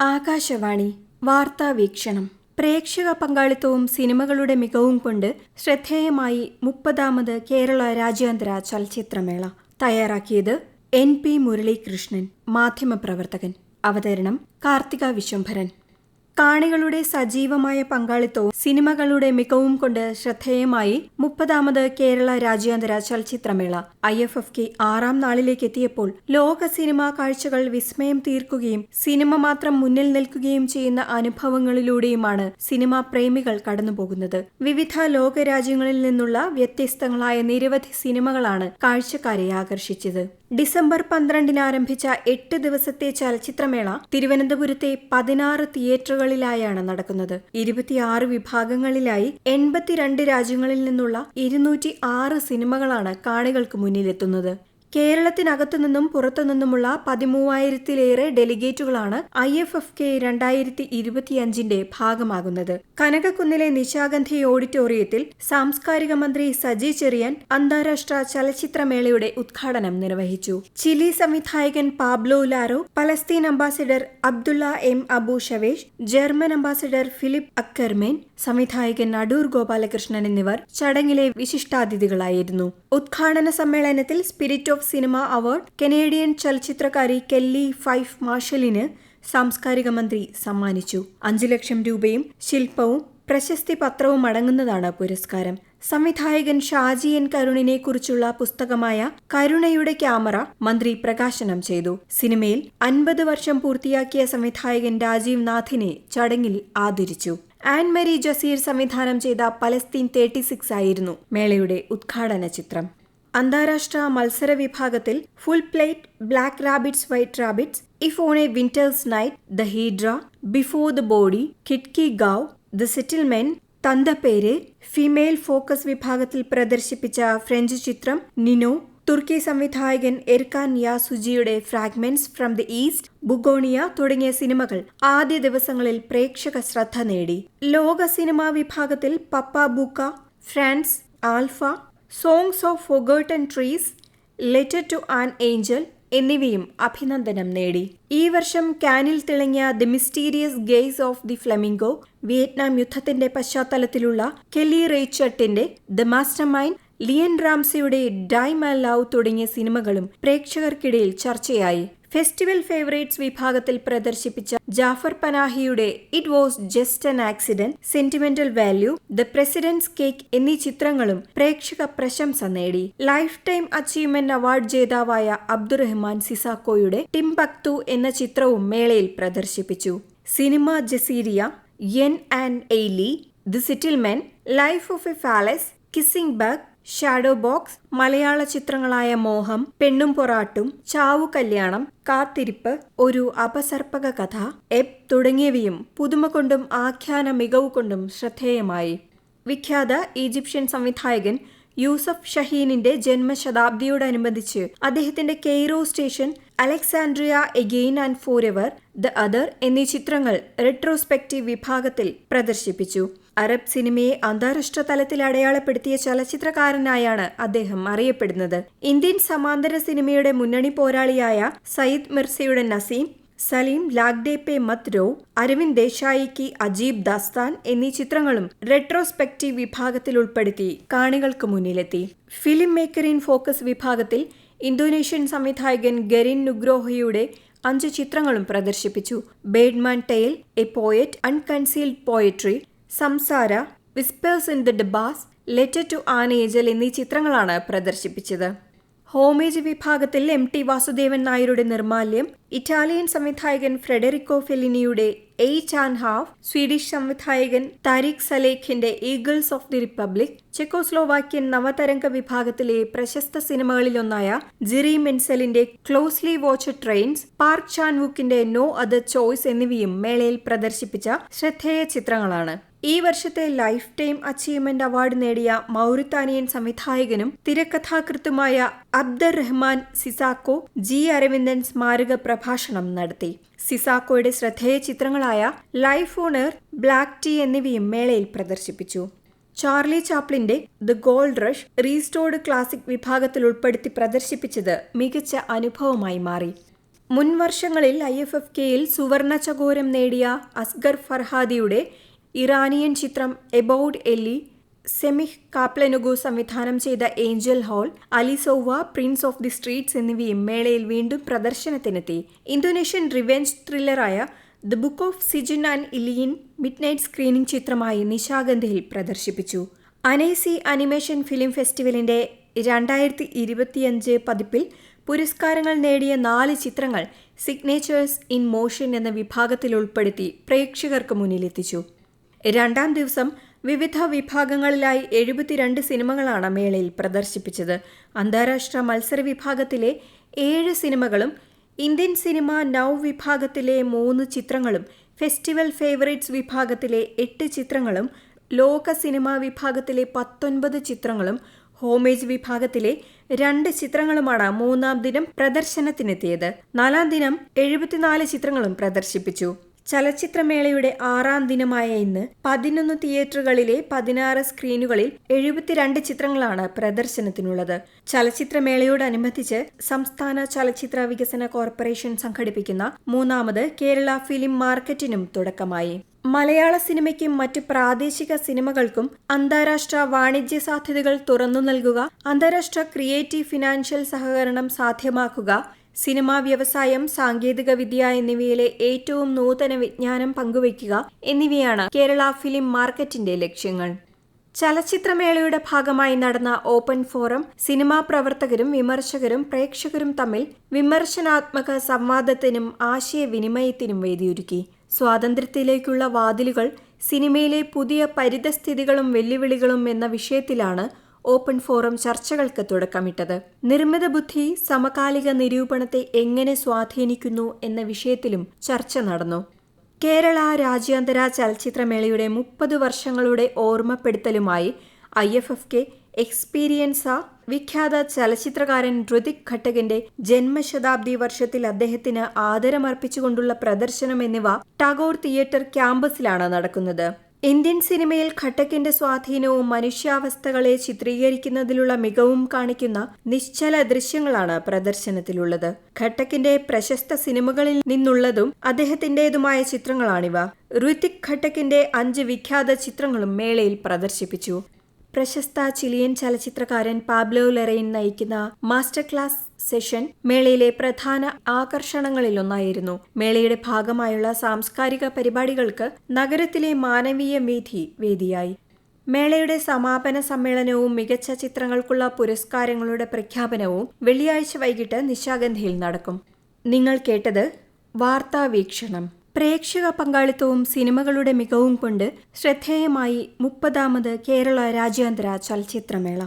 ആകാശവാണി വാർത്താ വീക്ഷണം. പ്രേക്ഷക പങ്കാളിത്തവും സിനിമകളുടെ മികവും കൊണ്ട് ശ്രദ്ധേയമായി മുപ്പതാമത് കേരള രാജ്യാന്തര ചലച്ചിത്രമേള. തയ്യാറാക്കിയത് എൻ പി മുരളീകൃഷ്ണൻ മാധ്യമപ്രവർത്തകൻ. അവതരണം കാർത്തിക വിശ്വംഭരൻ. കാണികളുടെ സജീവമായ പങ്കാളിത്തവും സിനിമകളുടെ മികവും കൊണ്ട് ശ്രദ്ധേയമായി മുപ്പതാമത് കേരള രാജ്യാന്തര ചലച്ചിത്രമേള. ഐ എഫ് എഫ് കെ ആറാം നാളിലേക്ക് എത്തിയപ്പോൾ ലോക സിനിമാ കാഴ്ചകൾ വിസ്മയം തീർക്കുകയും സിനിമ മാത്രം മുന്നിൽ നിൽക്കുകയും ചെയ്യുന്ന അനുഭവങ്ങളിലൂടെയുമാണ് സിനിമാ പ്രേമികൾ കടന്നുപോകുന്നത്. വിവിധ ലോകരാജ്യങ്ങളിൽ നിന്നുള്ള വ്യത്യസ്തങ്ങളായ നിരവധി സിനിമകളാണ് കാഴ്ചക്കാരെ ആകർഷിച്ചത്. ഡിസംബർ പന്ത്രണ്ടിന് ആരംഭിച്ച എട്ട് ദിവസത്തെ ചലച്ചിത്രമേള തിരുവനന്തപുരത്തെ പതിനാറ് തിയേറ്ററുകളിലായാണ് നടക്കുന്നത്. ഇരുപത്തിയാറ് വിഭാഗങ്ങളിലായി എൺപത്തിരണ്ട് രാജ്യങ്ങളിൽ നിന്നുള്ള ഇരുന്നൂറ്റി ആറ് സിനിമകളാണ് കാണികൾക്ക് മുന്നിലെത്തുന്നത്. കേരളത്തിനകത്തു നിന്നും പുറത്തുനിന്നുമുള്ള പതിമൂവായിരത്തിലേറെ ഡെലിഗേറ്റുകളാണ് ഐ എഫ് എഫ് കെ രണ്ടായിരത്തി ഇരുപത്തിയഞ്ചിന്റെ ഭാഗമാകുന്നത്. കനകക്കുന്നിലെ നിശാഗന്ധി ഓഡിറ്റോറിയത്തിൽ സാംസ്കാരിക മന്ത്രി സജി ചെറിയാൻ അന്താരാഷ്ട്ര ചലച്ചിത്രമേളയുടെ ഉദ്ഘാടനം നിർവഹിച്ചു. ചിലി സംവിധായകൻ Pablo Larrain Palestine ambassador Abdullah M Abu Shawesh German ambassador Philipp Ackermann സംവിധായകൻ അടൂർ ഗോപാലകൃഷ്ണൻ എന്നിവർ ചടങ്ങിലെ വിശിഷ്ടാതിഥികളായിരുന്നു. ഉദ്ഘാടന സമ്മേളനത്തിൽ spirit of cinema award Canadian ചലച്ചിത്രകാരി Kelly Fife മാർഷലിന് സാംസ്കാരിക മന്ത്രി സമ്മാനിച്ചു. അഞ്ചു ലക്ഷം രൂപയും ശില്പവും പ്രശസ്തി പത്രവും അടങ്ങുന്നതാണ് പുരസ്കാരം. സംവിധായകൻ ഷാജി എൻ കരുണിനെ കുറിച്ചുള്ള പുസ്തകമായ കരുണയുടെ ക്യാമറ മന്ത്രി പ്രകാശനം ചെയ്തു. സിനിമയിൽ അൻപത് വർഷം പൂർത്തിയാക്കിയ സംവിധായകൻ രാജീവ് നാഥിനെ ചടങ്ങിൽ ആദരിച്ചു. ആൻ മരി ജസീർ സംവിധാനം ചെയ്ത പലസ്തീൻ തേർട്ടി സിക്സ് ആയിരുന്നു മേളയുടെ ഉദ്ഘാടന ചിത്രം. അന്താരാഷ്ട്ര മത്സര വിഭാഗത്തിൽ full plate black rabbits white rabbits if on a winter's night the Heidra before the body കിഡ്കി Gaon the settlement Thanthapperu female focus വിഭാഗത്തിൽ പ്രദർശിപ്പിച്ച ഫ്രഞ്ച് ചിത്രം നിനോ തുർക്കി സംവിധായകൻ Erkan യാസുജിയുടെ fragments from the east Bugonia തുടങ്ങിയ സിനിമകൾ ആദ്യ ദിവസങ്ങളിൽ പ്രേക്ഷക ശ്രദ്ധ നേടി. ലോക സിനിമാ വിഭാഗത്തിൽ Papa Buka France Alpha songs of forgotten trees letter to an angel എന്നിവയും അഭിനന്ദനം നേടി. ഈ വർഷം കാനിൽ തിളങ്ങിയ the mysterious gaze of the flamingo Vietnam യുദ്ധത്തിന്റെ പശ്ചാത്തലത്തിലുള്ള കെല്ലി റേച്ചട്ടിന്റെ ദ മാസ്റ്റർ മൈൻഡ് ലിയൻ റാംസയുടെ ഡൈ മൈ ലവ് തുടങ്ങിയ സിനിമകളും പ്രേക്ഷകർക്കിടയിൽ ചർച്ചയായി. ഫെസ്റ്റിവൽ ഫേവറേറ്റ്സ് വിഭാഗത്തിൽ പ്രദർശിപ്പിച്ച Jafar പനാഹിയുടെ it was just an accident sentimental value the president's cake എന്നീ ചിത്രങ്ങളും പ്രേക്ഷക പ്രശംസ നേടി. ലൈഫ് ടൈം അച്ചീവ്മെന്റ് അവാർഡ് ജേതാവായ അബ്ദുറഹ്മാൻ സിസാക്കോയുടെ ടിംബക്തു എന്ന ചിത്രവും മേളയിൽ പ്രദർശിപ്പിച്ചു. Cinema Jazeera Yen and Ailee the settlement life of a phallus kissing bug shadow box മലയാള ചിത്രങ്ങളായ മോഹം പെണ്ണും പൊറാട്ടും ചാവു കല്യാണം കാത്തിരിപ്പ് ഒരു അപസർപ്പക കഥ എപ് തുടങ്ങിയവയും പുതുമ കൊണ്ടും ആഖ്യാന മികവ് കൊണ്ടും ശ്രദ്ധേയമായി. വിഖ്യാത ഈജിപ്ഷ്യൻ സംവിധായകൻ യൂസഫ് ഷഹീനിന്റെ ജന്മശതാബ്ദിയോടനുബന്ധിച്ച് അദ്ദേഹത്തിന്റെ Cairo station Alexandria again and forever the other other എന്നീ ചിത്രങ്ങൾ റെട്രോസ്പെക്റ്റീവ് വിഭാഗത്തിൽ പ്രദർശിപ്പിച്ചു. അറബ് സിനിമയെ അന്താരാഷ്ട്ര തലത്തിൽ അടയാളപ്പെടുത്തിയ ചലച്ചിത്രകാരനായാണ് അദ്ദേഹം അറിയപ്പെടുന്നത്. ഇന്ത്യൻ സമാന്തര സിനിമയുടെ മുന്നണി പോരാളിയായ സയ്യിദ് മിർസയുടെ നസീം സലീം ലാഗ്ഡേപ്പെ മത് രോ അരവിന്ദ് ദേശായി കി അജീബ് ദാസ്താൻ എന്നീ ചിത്രങ്ങളും റെട്രോസ്പെക്റ്റീവ് വിഭാഗത്തിൽ ഉൾപ്പെടുത്തി കാണികൾക്ക് മുന്നിലെത്തി. ഫിലിം മേക്കർ ഇൻ ഫോക്കസ് വിഭാഗത്തിൽ ഇന്തോനേഷ്യൻ സംവിധായകൻ ഗരിൻ നുഗ്രോഹയുടെ അഞ്ച് ചിത്രങ്ങളും പ്രദർശിപ്പിച്ചു. Birdman tale a poet unconcealed poetry Samsara whispers in the ഡബാസ് letter to an angel എന്നീ ചിത്രങ്ങളാണ് പ്രദർശിപ്പിച്ചത്. ഹോമേജ് വിഭാഗത്തിൽ എം ടി വാസുദേവൻ നായരുടെ നിർമാല്യം ഇറ്റാലിയൻ സംവിധായകൻ ഫ്രെഡറിക്കോ ഫെലിനിയുടെ എയ്റ്റ് ആൻഡ് ഹാഫ് സ്വീഡിഷ് സംവിധായകൻ Tarik സലേഖിന്റെ eagles of the republic Czechoslovakian നവതരംഗ വിഭാഗത്തിലെ പ്രശസ്ത സിനിമകളിലൊന്നായ ജിറി മെൻസലിന്റെ ക്ലോസ്ലി വാച്ച് ട്രെയിൻസ് പാർക്ക് ചാൻവുക്കിന്റെ നോ അതർ ചോയ്സ് എന്നിവയും മേളയിൽ പ്രദർശിപ്പിച്ച ശ്രദ്ധേയ ചിത്രങ്ങളാണ്. ഈ വർഷത്തെ ലൈഫ് ടൈം അച്ചീവ്മെന്റ് അവാർഡ് നേടിയ മൗറിത്താനിയൻ സംവിധായകനും തിരക്കഥാകൃത്തുമായ Abder Rahman Sissako G Aravindan സ്മാരക പ്രഭാഷണം നടത്തി. സിസാക്കോയുടെ ശ്രദ്ധേയ ചിത്രങ്ങളായ life on earth black tea എന്നിവയും മേളയിൽ പ്രദർശിപ്പിച്ചു. Charlie ചാപ്ലിന്റെ the gold rush restored classic വിഭാഗത്തിൽ ഉൾപ്പെടുത്തി പ്രദർശിപ്പിച്ചത് മികച്ച അനുഭവമായി മാറി. മുൻവർഷങ്ങളിൽ ഐ എഫ് എഫ് കെയിൽ സുവർണ ചകോരം നേടിയ അസ്ഗർ ഫർഹാദിയുടെ ഇറാനിയൻ ചിത്രം എബൌഡ് എല്ലി സെമിഹ് കാപ്ലനുഗു സംവിധാനം ചെയ്ത angel hole Alisova prince of the streets എന്നിവയും മേളയിൽ വീണ്ടും പ്രദർശനത്തിനെത്തി. Indonesian revenge ത്രില്ലറായ the book of Sijjin and Illiyin midnight screening ചിത്രമായി നിശാഗന്ധിയിൽ പ്രദർശിപ്പിച്ചു. അനേസി അനിമേഷൻ ഫിലിം ഫെസ്റ്റിവലിന്റെ രണ്ടായിരത്തി ഇരുപത്തിയഞ്ച് പതിപ്പിൽ പുരസ്കാരങ്ങൾ നേടിയ നാല് ചിത്രങ്ങൾ സിഗ്നേച്ചേഴ്സ് ഇൻ മോഷൻ എന്ന വിഭാഗത്തിൽ ഉൾപ്പെടുത്തി പ്രേക്ഷകർക്ക് മുന്നിലെത്തിച്ചു. രണ്ടാം ദിവസം വിവിധ വിഭാഗങ്ങളിലായി എഴുപത്തിരണ്ട് സിനിമകളാണ് മേളയിൽ പ്രദർശിപ്പിച്ചത്. അന്താരാഷ്ട്ര മത്സര വിഭാഗത്തിലെ ഏഴ് സിനിമകളും ഇന്ത്യൻ സിനിമ നൗ വിഭാഗത്തിലെ മൂന്ന് ചിത്രങ്ങളും ഫെസ്റ്റിവൽ ഫേവറേറ്റ്സ് വിഭാഗത്തിലെ എട്ട് ചിത്രങ്ങളും ലോക സിനിമ വിഭാഗത്തിലെ പത്തൊൻപത് ചിത്രങ്ങളും ഹോമേജ് വിഭാഗത്തിലെ രണ്ട് ചിത്രങ്ങളുമാണ് മൂന്നാം ദിനം പ്രദർശനത്തിനെത്തിയത്. നാലാം ദിനം എഴുപത്തിനാല് ചിത്രങ്ങളും പ്രദർശിപ്പിച്ചു. ചലച്ചിത്രമേളയുടെ ആറാം ദിനമായ ഇന്ന് പതിനൊന്ന് തിയേറ്ററുകളിലെ പതിനാറ് സ്ക്രീനുകളിൽ എഴുപത്തിരണ്ട് ചിത്രങ്ങളാണ് പ്രദർശനത്തിനുള്ളത്. ചലച്ചിത്രമേളയോടനുബന്ധിച്ച് സംസ്ഥാന ചലച്ചിത്ര വികസന കോർപ്പറേഷൻ സംഘടിപ്പിക്കുന്ന മൂന്നാമത് കേരള ഫിലിം മാർക്കറ്റിനും തുടക്കമായി. മലയാള സിനിമയ്ക്കും മറ്റ് പ്രാദേശിക സിനിമകൾക്കും അന്താരാഷ്ട്ര വാണിജ്യ സാധ്യതകൾ തുറന്നു നൽകുക അന്താരാഷ്ട്ര ക്രിയേറ്റീവ് ഫിനാൻഷ്യൽ സഹകരണം സാധ്യമാക്കുക സിനിമാ വ്യവസായം സാങ്കേതിക വിദ്യ എന്നിവയിലെ ഏറ്റവും നൂതന വിജ്ഞാനം പങ്കുവയ്ക്കുക എന്നിവയാണ് കേരള ഫിലിം മാർക്കറ്റിന്റെ ലക്ഷ്യങ്ങൾ. ചലച്ചിത്രമേളയുടെ ഭാഗമായി നടന്ന ഓപ്പൺ ഫോറം സിനിമാ പ്രവർത്തകരും വിമർശകരും പ്രേക്ഷകരും തമ്മിൽ വിമർശനാത്മക സംവാദത്തിനും ആശയവിനിമയത്തിനും വേദിയൊരുക്കി. സ്വാതന്ത്ര്യത്തിലേക്കുള്ള വാതിലുകൾ സിനിമയിലെ പുതിയ പരിതസ്ഥിതികളും വെല്ലുവിളികളും എന്ന വിഷയത്തിലാണ് ഓപ്പൺ ഫോറം ചർച്ചകൾക്ക് തുടക്കമിട്ടത്. നിർമ്മിത ബുദ്ധി സമകാലിക നിരൂപണത്തെ എങ്ങനെ സ്വാധീനിക്കുന്നു എന്ന വിഷയത്തിലും ചർച്ച നടന്നു. കേരള രാജ്യാന്തര ചലച്ചിത്രമേളയുടെ മുപ്പത് വർഷങ്ങളുടെ ഓർമ്മപ്പെടുത്തലുമായി I F F K experience വിഖ്യാത ചലച്ചിത്രകാരൻ ഋതിക് ഘട്ടകിന്റെ ജന്മശതാബ്ദി വർഷത്തിൽ അദ്ദേഹത്തിന് ആദരമർപ്പിച്ചുകൊണ്ടുള്ള പ്രദർശനം എന്നിവ ടാഗോർ തിയേറ്റർ ക്യാമ്പസിലാണ് നടക്കുന്നത്. ഇന്ത്യൻ സിനിമയിൽ ഘട്ടക്കിന്റെ സ്വാധീനവും മനുഷ്യാവസ്ഥകളെ ചിത്രീകരിക്കുന്നതിലുള്ള മികവും കാണിക്കുന്ന നിശ്ചല ദൃശ്യങ്ങളാണ് പ്രദർശനത്തിലുള്ളത്. ഘട്ടക്കിന്റെ പ്രശസ്ത സിനിമകളിൽ നിന്നുള്ളതും അദ്ദേഹത്തിന്റേതുമായ ചിത്രങ്ങളാണിവ. ഋതിക് ഘട്ടക്കിന്റെ അഞ്ച് വിഖ്യാത ചിത്രങ്ങളും മേളയിൽ പ്രദർശിപ്പിച്ചു. പ്രശസ്ത ചിലിയൻ ചലച്ചിത്രകാരൻ പാബ്ലോ ലെറൈൻ നയിക്കുന്ന മാസ്റ്റർ ക്ലാസ് സെഷൻ മേളയിലെ പ്രധാന ആകർഷണങ്ങളിലൊന്നായിരുന്നു. മേളയുടെ ഭാഗമായുള്ള സാംസ്കാരിക പരിപാടികൾക്ക് നഗരത്തിലെ മാനവീയ വീഥി വേദിയായി. മേളയുടെ സമാപന സമ്മേളനവും മികച്ച ചിത്രങ്ങൾക്കുള്ള പുരസ്കാരങ്ങളുടെ പ്രഖ്യാപനവും വെള്ളിയാഴ്ച വൈകിട്ട് നിശാഗന്ധിയിൽ നടക്കും. നിങ്ങൾ കേട്ടത് വാർത്താ വീക്ഷണം. പ്രേക്ഷക പങ്കാളിത്തവും സിനിമകളുടെ മികവും കൊണ്ട് ശ്രദ്ധേയമായി മുപ്പതാമത് കേരള രാജ്യാന്തര ചലച്ചിത്രമേള.